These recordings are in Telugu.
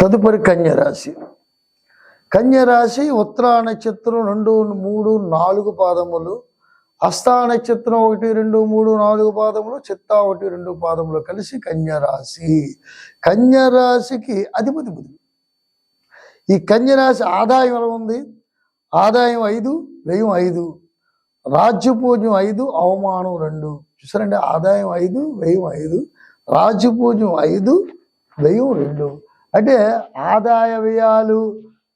తదుపరి కన్యరాశి. కన్యరాశి ఉత్తరా నక్షత్రం రెండు మూడు నాలుగు పాదములు. హస్తా నక్షత్రం ఒకటి రెండు మూడు నాలుగు పాదములు. చిత్తా ఒకటి రెండు పాదములు కలిసి కన్యరాశి. కన్యరాశికి అధిపతి బుధుడు. ఈ కన్యరాశి ఆదాయం ఎలా ఉంది? ఆదాయం ఐదు వ్యయం ఐదు రాజ్యపూజ్యం ఐదు అవమానం రెండు. చూసారండి? ఆదాయం ఐదు వ్యయం ఐదు రాజ్యపూజ్యం ఐదు వ్యయం రెండు. అంటే ఆదాయ వ్యయాలు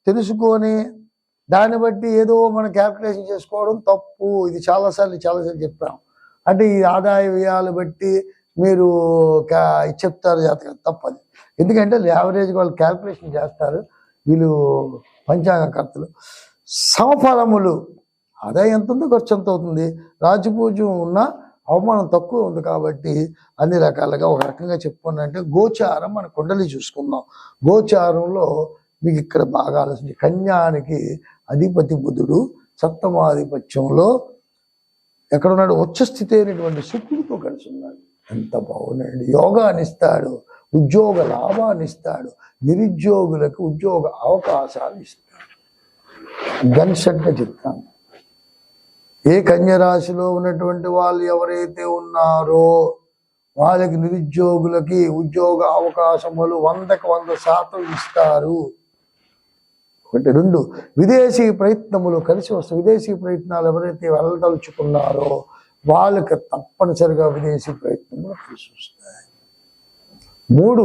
తెలుసుకొని దాన్ని బట్టి ఏదో మనం క్యాల్కులేషన్ చేసుకోవడం తప్పు. ఇది చాలాసార్లు చాలాసార్లు చెప్పాం. అంటే ఈ ఆదాయ వ్యయాలు బట్టి మీరు చెప్తారు జాతకం తప్పది. ఎందుకంటే యావరేజ్ వాళ్ళు క్యాల్కులేషన్ చేస్తారు. వీళ్ళు పంచాంగకర్తలు. సమఫలములు. ఆదాయం ఎంత ఉందో ఖర్చు ఎంత అవుతుంది. రాజపూజ్యం ఉన్నా అవమానం తక్కువ ఉంది కాబట్టి అన్ని రకాలుగా ఒక రకంగా చెప్పుకున్నంటే గోచారం మన కుండలి చూసుకుందాం. గోచారంలో మీకు ఇక్కడ బాగా ఆలోచించి కన్యానికి అధిపతి బుధుడు సప్తమాధిపత్యంలో ఎక్కడున్నాడు? ఉచ్చస్థితి అయినటువంటి శుక్రుడితో కలిసి ఉన్నాడు. ఎంత బాగున్నాడు యోగాన్ని ఇస్తాడు ఉద్యోగ లాభాన్ని ఇస్తాడు నిరుద్యోగులకు ఉద్యోగ అవకాశాలు ఇస్తాడు. గన్షట్గా చెప్తాను. ఏ కన్య రాశిలో ఉన్నటువంటి వాళ్ళు ఎవరైతే ఉన్నారో వాళ్ళకి నిరుద్యోగులకి ఉద్యోగ అవకాశములు వందకు వంద శాతం ఇస్తారు. ఒకటి రెండు విదేశీ ప్రయత్నములు కలిసి వస్తాయి విదేశీ ప్రయత్నాలు ఎవరైతే వెళ్ళదలుచుకున్నారో వాళ్ళకి తప్పనిసరిగా విదేశీ ప్రయత్నములు కలిసి వస్తాయి. మూడు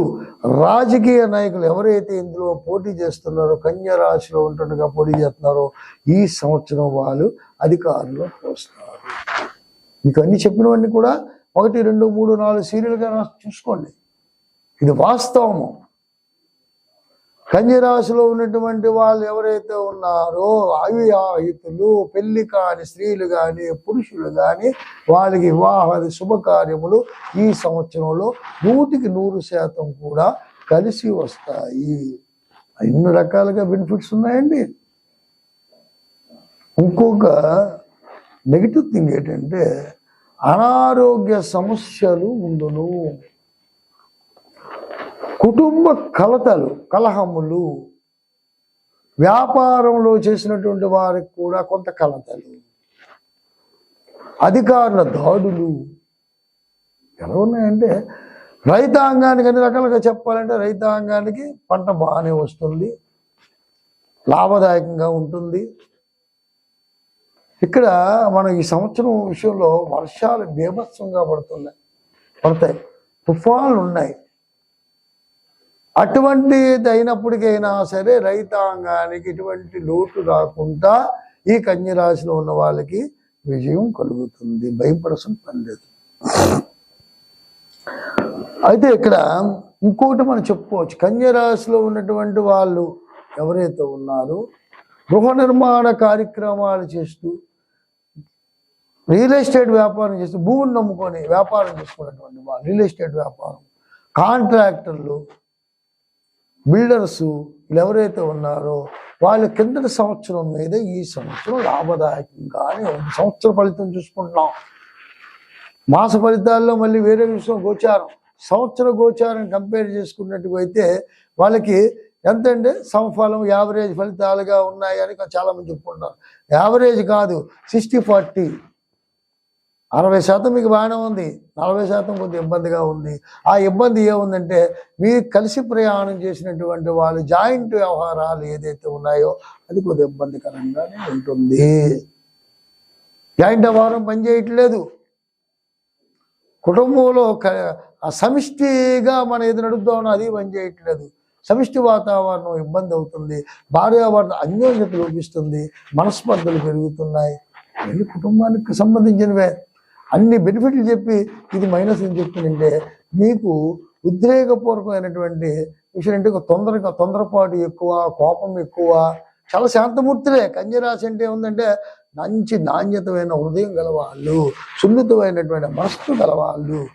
రాజకీయ నాయకులు ఎవరైతే ఇందులో పోటీ చేస్తున్నారో కన్య రాశిలో ఉంటుండగా పోటీ చేస్తున్నారో ఈ సంవత్సరం వాళ్ళు అధికారంలో వస్తారు. మీకు అన్ని చెప్పినవన్నీ కూడా ఒకటి రెండు మూడు నాలుగు సీరియల్గా చూసుకోండి. ఇది వాస్తవము. కన్యరాశిలో ఉన్నటువంటి వాళ్ళు ఎవరైతే ఉన్నారో అవివాహితులు పెళ్ళి కాని స్త్రీలు కానీ పురుషులు కానీ వాళ్ళకి వివాహాది శుభకార్యములు ఈ సంవత్సరంలో నూటికి నూరు శాతం కూడా కలిసి వస్తాయి. ఎన్ని రకాలుగా బెనిఫిట్స్ ఉన్నాయండి. ఇంకొక నెగిటివ్ థింగ్ ఏంటంటే అనారోగ్య సమస్యలు ఉండును. కుటుంబ కలతలు కలహములు. వ్యాపారంలో చేసినటువంటి వారికి కూడా కొంత కలతలు. అధికారుల దాడులు. ఎలా ఉన్నాయంటే రైతాంగానికి అన్ని రకాలుగా చెప్పాలంటే రైతాంగానికి పంట బాగానే వస్తుంది. లాభదాయకంగా ఉంటుంది. ఇక్కడ మనం ఈ సంవత్సరం విషయంలో వర్షాలు బీభత్సంగా పడుతున్నాయి. పడతాయి. తుఫాన్లు ఉన్నాయి. అటువంటిది అయినప్పటికైనా సరే రైతాంగానికి ఎటువంటి లోటు రాకుండా ఈ కన్యరాశిలో ఉన్న వాళ్ళకి విజయం కలుగుతుంది. భయపడసం పని లేదు. అయితే ఇక్కడ ఇంకోటి మనం చెప్పుకోవచ్చు. కన్యరాశిలో ఉన్నటువంటి వాళ్ళు ఎవరైతే ఉన్నారో గృహ నిర్మాణ కార్యక్రమాలు చేస్తూ రియల్ ఎస్టేట్ వ్యాపారం చేస్తూ భూమిని నమ్ముకొని వ్యాపారం చేసుకున్నటువంటి వాళ్ళు రియల్ ఎస్టేట్ వ్యాపారం కాంట్రాక్టర్లు బిల్డర్స్ వీళ్ళు ఎవరైతే ఉన్నారో వాళ్ళ కిందటి సంవత్సరం మీద ఈ సంవత్సరం లాభదాయకంగానే సంవత్సర ఫలితం చూసుకుంటున్నాం. మాస ఫలితాల్లో మళ్ళీ వేరే విషయం గోచారం. సంవత్సర గోచారం కంపేర్ చేసుకున్నట్టు అయితే వాళ్ళకి ఎంత అంటే సమఫలం యావరేజ్ ఫలితాలుగా ఉన్నాయని చాలా మంది చెప్పుకుంటున్నారు. యావరేజ్ కాదు సిక్స్టీ ఫార్టీ అరవై శాతం మీకు బాగానే ఉంది. నలభై శాతం కొంచెం ఇబ్బందిగా ఉంది. ఆ ఇబ్బంది ఏముందంటే మీరు కలిసి ప్రయాణం చేసినటువంటి వాళ్ళు జాయింట్ వ్యవహారాలు ఏదైతే ఉన్నాయో అది కొద్దిగా ఇబ్బందికరంగానే ఉంటుంది. జాయింట్ వ్యవహారం పనిచేయట్లేదు కుటుంబంలో సమిష్టిగా మనం ఏది నడుపుతామో అది పనిచేయట్లేదు సమిష్టి వాతావరణం ఇబ్బంది అవుతుంది. భార్యాభర్త అన్యోన్యత లోపిస్తుంది మనస్పర్ధలు పెరుగుతున్నాయి. కుటుంబానికి సంబంధించినవే. అన్ని బెనిఫిట్లు చెప్పి ఇది మైనస్ అని చెప్తుంటే మీకు ఉద్రేకపూర్వకమైనటువంటి విషయం అంటే ఒక తొందరగా తొందరపాటు ఎక్కువ కోపం ఎక్కువ. చాలా శాంతమూర్తులే. కన్యరాశి అంటే ఏముందంటే మంచి నాణ్యతమైన హృదయం గలవాళ్ళు సున్నితమైనటువంటి మనస్సు గలవాళ్ళు.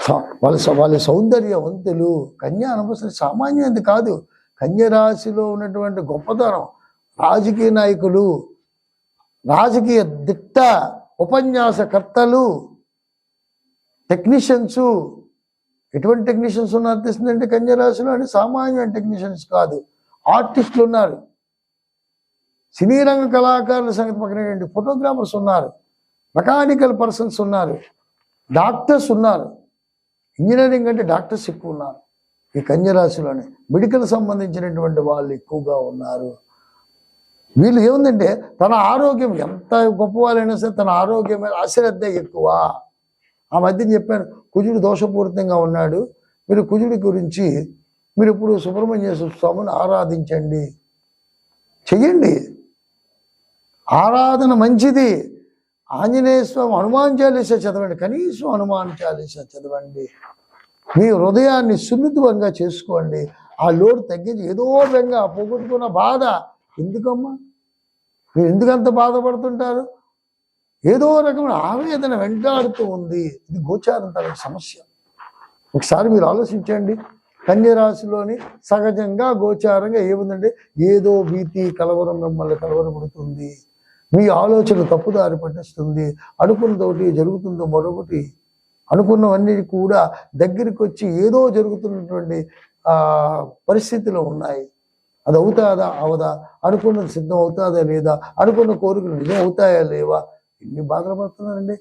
స- వాళ్ళ స- వాళ్ళ సౌందర్యవంతులు. కన్యా అనవసరం సామాన్యది కాదు. కన్యరాశిలో ఉన్నటువంటి గొప్పతనం రాజకీయ నాయకులు రాజకీయ దిట్ట ఉపన్యాసకర్తలు టెక్నీషియన్స్ ఎటువంటి టెక్నీషియన్స్ ఉన్నారు తెలిసిందంటే కన్యరాశిలో అని? సామాన్యమైన టెక్నీషియన్స్ కాదు. ఆర్టిస్టులు ఉన్నారు. సినీ రంగ కళాకారుల సంగతి పక్కన ఫోటోగ్రాఫర్స్ ఉన్నారు. మెకానికల్ పర్సన్స్ ఉన్నారు. డాక్టర్స్ ఉన్నారు. ఇంజనీరింగ్ అంటే డాక్టర్స్ ఎక్కువ ఉన్నారు. ఈ కన్యరాశిలోనే. మెడికల్ సంబంధించినటువంటి వాళ్ళు ఎక్కువగా ఉన్నారు. వీళ్ళు ఏముందంటే తన ఆరోగ్యం ఎంత గొప్పవాళ్ళైనా సరే తన ఆరోగ్యం మీద అశ్రద్ధ ఎక్కువ. ఆ మధ్యన చెప్పాను కుజుడు దోషపూరితంగా ఉన్నాడు. మీరు కుజుడి గురించి మీరు ఇప్పుడు సుబ్రహ్మణ్య స్వామిని ఆరాధించండి. చెయ్యండి. ఆరాధన మంచిది. ఆంజనేయ స్వామి హనుమాన్ చాలీస చదవండి. కనీసం హనుమాన్ చాలీస చదవండి. మీ హృదయాన్ని సున్నితంగా చేసుకోండి. ఆ లోటు తగ్గించి ఏదో బెంగ పోగొట్టుకున్న బాధ ఎందుకమ్మా? మీరు ఎందుకంత బాధపడుతుంటారు? ఏదో రకమైన ఆవేదన వెంటాడుతూ ఉంది. ఇది గోచారం తన సమస్య. ఒకసారి మీరు ఆలోచించండి. కన్యరాశిలోని సహజంగా గోచారంగా ఏముందంటే ఏదో భీతి కలవరం మిమ్మల్ని కలవరపడుతుంది. మీ ఆలోచన తప్పుదారి పట్టిస్తుంది. అనుకున్నదొకటి జరుగుతుందో మరొకటి అనుకున్నవన్నీ కూడా దగ్గరికి వచ్చి ఏదో జరుగుతున్నటువంటి పరిస్థితిలో ఉన్నాయి. అది అవుతాదా అవదా? అనుకున్నది సిద్ధం అవుతాదా లేదా? అనుకున్న కోరికలు నిజం అవుతాయా లేవా? ఇన్ని బాధలు పడుతున్నారండి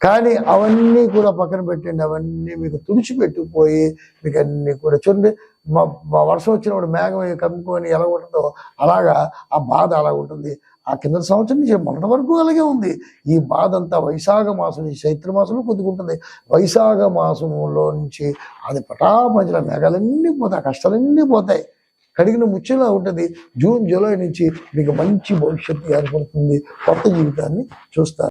కానీ అవన్నీ కూడా పక్కన పెట్టండి. అవన్నీ మీకు తుడిచిపెట్టుకుపోయి మీకు అన్ని కూడా చూడండి. మా మా వర్షం వచ్చినప్పుడు మేఘం కమ్ముకొని ఎలా ఉంటుందో అలాగా ఆ బాధ అలా ఉంటుంది. ఆ కింద సంవత్సరం నుంచి మొన్నటి వరకు అలాగే ఉంది. ఈ బాధ అంతా వైశాఖ మాసం ఈ చైత్ర మాసంలో పొద్దుకుంటుంది వైశాఖ మాసంలో నుంచి అది పటాపంచిన మేఘాలన్నీ పోతాయి. ఆ కష్టాలన్నీ పోతాయి. కడిగిన ముచ్చలా ఉంటుంది. జూన్ జూలై నుంచి మీకు మంచి భవిష్యత్తు ఏర్పడుతుంది కొత్త జీవితాన్ని చూస్తారు